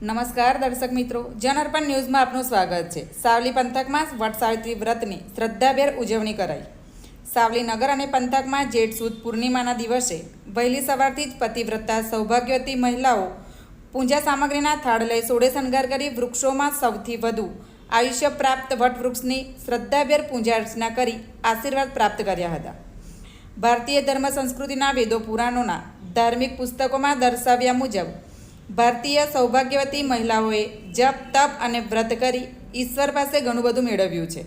નમસ્કાર દર્શક મિત્રો જનઅર્પણ ન્યૂઝમાં આપનું સ્વાગત છે. સાવલી પંથકમાં વટ સાવિત્રી વ્રતની શ્રદ્ધાભેર ઉજવણી કરાઈ. સાવલી નગર અને પંથકમાં જેઠ સુદ પૂર્ણિમાના દિવસે વહેલી સવારથી જ પતિવ્રતા સૌભાગ્યવતી મહિલાઓ પૂજા સામગ્રીના થાળ લઈ સોડે શણગાર કરી વૃક્ષોમાં સૌથી વધુ આયુષ્ય પ્રાપ્ત વટવૃક્ષની શ્રદ્ધાભેર પૂજા અર્ચના કરી આશીર્વાદ પ્રાપ્ત કર્યા હતા. ભારતીય ધર્મ સંસ્કૃતિના વેદો પુરાણોના ધાર્મિક પુસ્તકોમાં દર્શાવ્યા મુજબ ભારતીય સૌભાગ્યવતી મહિલાઓએ જપ, તપ અને વ્રત કરી ઈશ્વર પાસે ઘણું બધું મેળવ્યું છે.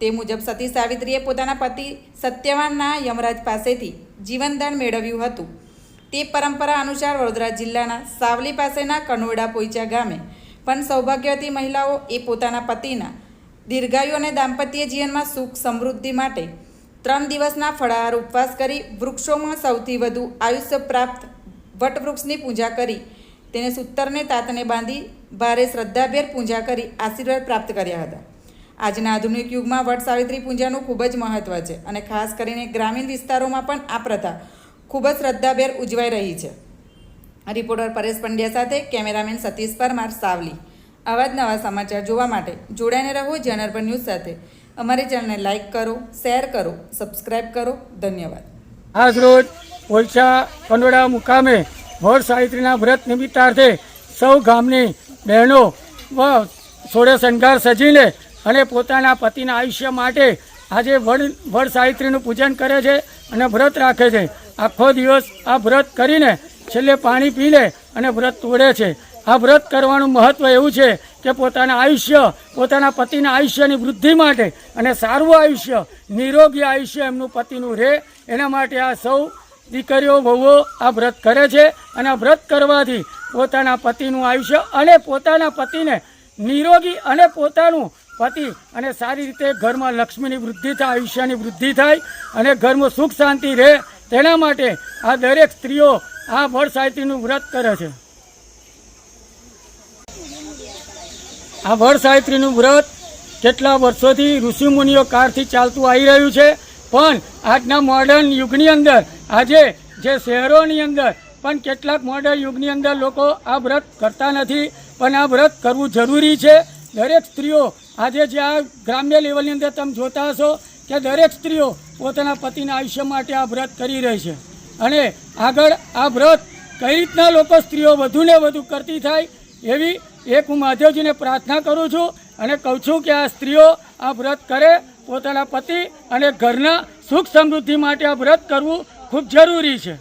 તે મુજબ સતી સાવિત્રીએ પોતાના પતિ સત્યવાનના યમરાજ પાસેથી જીવનદાન મેળવ્યું હતું. તે પરંપરા અનુસાર વડોદરા જિલ્લાના સાવલી પાસેના કનોડા પોઈચા ગામે પણ સૌભાગ્યવતી મહિલાઓ એ પોતાના પતિના દીર્ઘાયુ અને દાંપત્ય જીવનમાં સુખ સમૃદ્ધિ માટે ત્રણ દિવસના ફળાહાર ઉપવાસ કરી વૃક્ષોમાં સૌથી વધુ આયુષ્ય પ્રાપ્ત વટવૃક્ષની પૂજા કરી તેને સૂતરને તાતને બાંધી ભારે શ્રદ્ધાભેર પૂજા કરી આશીર્વાદ પ્રાપ્ત કર્યા હતા. આજના આધુનિક યુગમાં વટ સાવિત્રી પૂજાનું ખૂબ જ મહત્ત્વ છે અને ખાસ કરીને ગ્રામીણ વિસ્તારોમાં પણ આ પ્રથા ખૂબ જ શ્રદ્ધાભેર ઉજવાઈ રહી છે. રિપોર્ટર પરેશ પંડ્યા સાથે કેમેરામેન સતીશ પરમાર સાવલી. આવા જ નવા સમાચાર જોવા માટે જોડાઈને રહો જનરપર ન્યૂઝ સાથે. અમારી ચેનલને લાઇક કરો, શેર કરો સબસ્ક્રાઈબ કરો. ધન્યવાદ. આજ રોજ ઓલછા કંડોડા મુકામે વડ સાવિત્રીના વ્રત નિમિત્તાર્થે સૌ ગામની બહેનો સોળે શણગાર સજીને અને પોતાના પતિના આયુષ્ય માટે આજે વડ વડ સાવિત્રીનું પૂજન કરે છે અને વ્રત રાખે છે. આખો દિવસ આ વ્રત કરીને છેલ્લે પાણી પી લે અને વ્રત તોડે છે. આ વ્રત કરવાનું મહત્ત્વ એવું છે કે પોતાના આયુષ્ય, પોતાના પતિના આયુષ્યની વૃદ્ધિ માટે અને સારું આયુષ્ય, નિરોગી આયુષ્ય એમનું પતિનું રહે. એના માટે આ સૌ દીકરીઓ, વહુઓ આ વ્રત કરે છે અને આ વ્રત કરવાથી પોતાના પતિનું આયુષ્ય અને પોતાના પતિને નિરોગી અને પોતાનું પતિ અને સારી રીતે ઘરમાં લક્ષ્મીની વૃદ્ધિ થાય, આયુષ્યની વૃદ્ધિ થાય અને ઘરમાં સુખ શાંતિ રહે, તેના માટે આ દરેક સ્ત્રીઓ આ વડ સાહિત્યનું વ્રત કરે છે. આ વડ સાહિત્રીનું વ્રત કેટલા વર્ષોથી ઋષિમુનિઓ કાળથી ચાલતું આવી રહ્યું છે પણ આજના મોડર્ન યુગની અંદર, આજે જે શહેરોની અંદર, પણ કેટલાક મોડર્ન યુગની અંદર લોકો આ વ્રત કરતા નથી, પણ આ વ્રત કરવું જરૂરી છે. દરેક સ્ત્રીઓ, આજે જે આ ગ્રામ્ય લેવલની અંદર તમે જોતા હશો કે દરેક સ્ત્રીઓ પોતાના પતિના આયુષ્ય માટે આ વ્રત કરી રહી છે. અને આગળ આ વ્રત કઈ રીતના લોકો સ્ત્રીઓ વધુને વધુ કરતી થાય, એવી એક હું મહાદેવજીને પ્રાર્થના કરું છું અને કહું છું કે આ સ્ત્રીઓ આ વ્રત કરે પોતાના પતિ અને ઘરના સુખ સમૃદ્ધિ માટે આ વ્રત કરવું ખૂબ જરૂરી છે.